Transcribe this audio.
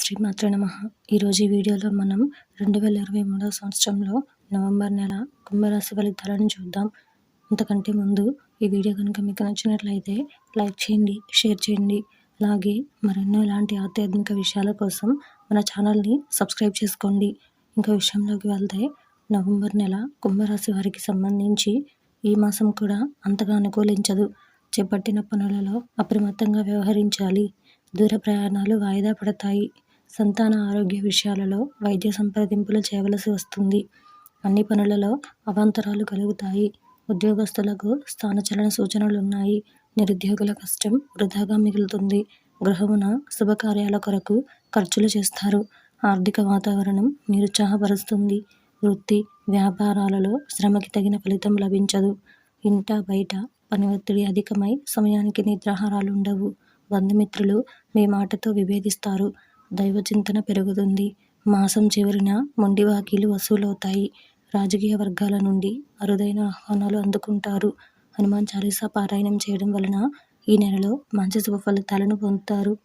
శ్రీమాత్ర నమ. ఈరోజు ఈ వీడియోలో మనం రెండు వేల ఇరవై మూడవ సంవత్సరంలో నవంబర్ నెల కుంభరాశి ఫలితాలను చూద్దాం. అంతకంటే ముందు ఈ వీడియో కనుక మీకు నచ్చినట్లయితే లైక్ చేయండి షేర్ చేయండి. అలాగే మరెన్నో ఇలాంటి ఆధ్యాత్మిక విషయాల కోసం మన ఛానల్ని సబ్స్క్రైబ్ చేసుకోండి. ఇంకా విషయంలోకి వెళ్తే నవంబర్ నెల కుంభరాశి వారికి సంబంధించి ఈ మాసం కూడా అంతగా అనుకూలించదు. చేపట్టిన పనులలో అప్రమత్తంగా వ్యవహరించాలి. దూర ప్రయాణాలు వాయిదా పడతాయి. సంతాన ఆరోగ్య విషయాలలో వైద్య సంప్రదింపులు చేయవలసి వస్తుంది. అన్ని పనులలో అవాంతరాలు కలుగుతాయి. ఉద్యోగస్తులకు స్థానచలన సూచనలు ఉన్నాయి నిరుద్యోగుల కష్టం వృధాగా మిగులుతుంది. గృహమున శుభకార్యాల కొరకు ఖర్చులు చేస్తారు. ఆర్థిక వాతావరణం నిరుత్సాహపరుస్తుంది. వృత్తి వ్యాపారాలలో శ్రమకి తగిన ఫలితం లభించదు. ఇంట బయట పని ఒత్తిడి అధికమై సమయానికి నిద్రాహారాలు ఉండవు బంధుమిత్రులు మీ మాటతో విభేదిస్తారు. దైవ చింతన పెరుగుతుంది. మాసం చివరిన మొండి బాకీలు వసూలవుతాయి. రాజకీయ వర్గాల నుండి అరుదైన ఆహ్వానాలు అందుకుంటారు. హనుమాన్ చాలీసా పారాయణం చేయడం వలన ఈ నెలలో మంచి శుభ ఫలితాలను పొందుతారు.